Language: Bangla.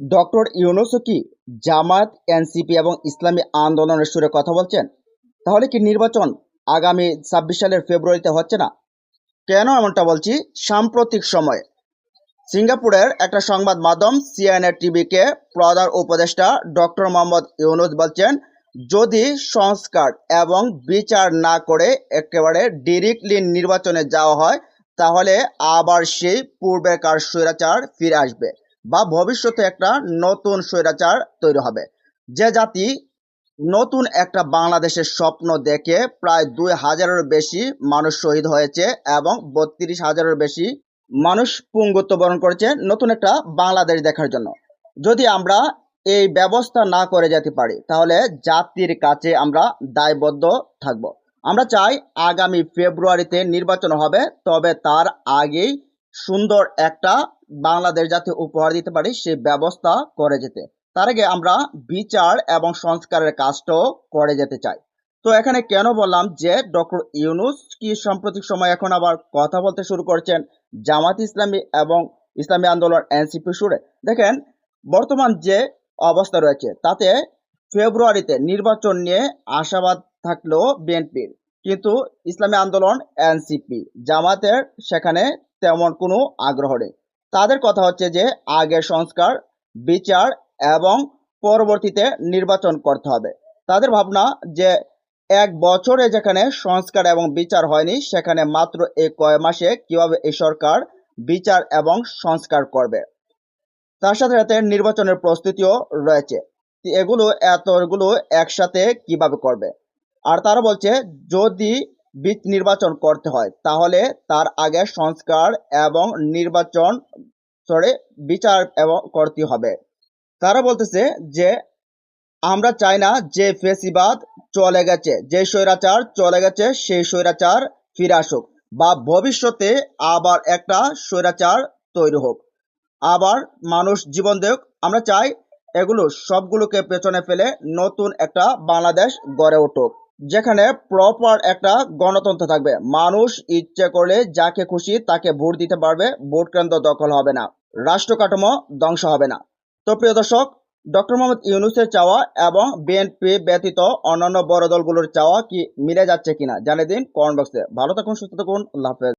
ডক্টর ইউনুসও কি জামাত এনসিপি এবং ইসলামী আন্দোলনের সুরে কথা বলছেন? তাহলে কি নির্বাচন আগামী ছাব্বিশ সালের ফেব্রুয়ারিতে হচ্ছে না? কেন এমনটা বলছি? সাম্প্রতিক সময়ে সিঙ্গাপুরের একটা সংবাদ মাধ্যম সিএনএ টিভিকে প্রধান উপদেষ্টা ডক্টর মোহাম্মদ ইউনুস বলছেন, যদি সংস্কার এবং বিচার না করে একেবারে ডিরেক্টলি নির্বাচনে যাওয়া হয়, তাহলে আবার সেই পূর্বেকার স্বৈরাচার ফিরে আসবে। বা ভবিষ্যতে একটা নতুন স্বৈরাচার তৈরি হবে। যে জাতি নতুন একটা বাংলাদেশের স্বপ্ন দেখে প্রায় দুই হাজারের বেশি মানুষ শহীদ হয়েছে এবং বত্রিশ হাজারের বেশি মানুষ পুঙ্গত্ব বরণ করেছে নতুন একটা বাংলাদেশ দেখার জন্য। যদি আমরা এই ব্যবস্থা না করে যেতে পারি, তাহলে জাতির কাছে আমরা দায়বদ্ধ থাকব। আমরা চাই আগামী ফেব্রুয়ারিতে নির্বাচন হবে, তবে তার আগেই সুন্দর একটা বাংলাদেশ যাতে উপহার দিতে পারি সে ব্যবস্থা করে যেতে। তার আগে আমরা বিচার এবং সংস্কারের কাজটাও করে যেতে চাই। তো এখানে কেন বললাম যে ডক্টর ইউনুস কি সাম্প্রতিক সময় এখন আবার কথা বলতে শুরু করেছেন? জামাত ইসলামী এবং ইসলামী আন্দোলন এনসিপি সুরে দেখেন, বর্তমান যে অবস্থা রয়েছে, তাতে ফেব্রুয়ারিতে নির্বাচন নিয়ে আশাবাদ থাকলেও বিএনপির। কিন্তু ইসলামী আন্দোলন এনসিপি জামাতের সেখানে তেমন কোনো আগ্রহ নেই। তাদের কথা হচ্ছে যে, আগে সংস্কার, বিচার এবং পরবর্তীতে নির্বাচন করতে হবে। তাদের ভাবনা যে, এক বছরে যেখানে সংস্কার এবং বিচার হয়নি, সেখানে মাত্র এই কয় মাসে কীভাবে এই সরকার বিচার এবং সংস্কার করবে। তার সাথে সাথে নির্বাচনের প্রস্তুতিও রয়েছে। এগুলো, এতগুলো একসাথে কীভাবে করবে? আর তারা বলছে, যদি বীজ নির্বাচন করতে হয়। তাহলে তার আগে সংস্কার এবং নির্বাচন সরি বিচার এবং করতে হবে। তারা বলতেছে যে, আমরা চাই না যে ফেসিবাদ চলে গেছে, যে স্বৈরাচার চলে গেছে, সেই স্বৈরাচার ফিরে আসুক বা ভবিষ্যতে আবার একটা স্বৈরাচার তৈরি হোক। আবার মানুষ জীবন দেখ আমরা চাই এগুলো সবগুলোকে পেছনে ফেলে নতুন একটা বাংলাদেশ গড়ে উঠুক। যেখানে প্রপার একটা গণতন্ত্র থাকবে। মানুষ ইচ্ছে করলে যাকে খুশি তাকে ভোট দিতে পারবে, ভোট কেন্দ্র দখল হবে না, রাষ্ট্র কাঠামো ধ্বংস হবে না। তো প্রিয় দর্শক, ডক্টর মোহাম্মদ ইউনুসের চাওয়া এবং বিএনপি ব্যতীত অন্যান্য বড় দলগুলোর চাওয়া কি মিলে যাচ্ছে কিনা জানিয়ে দিন কমেন্ট বক্সে। ভালো থাকুন, সুস্থ থাকুন, আল্লাহ হাফেজ।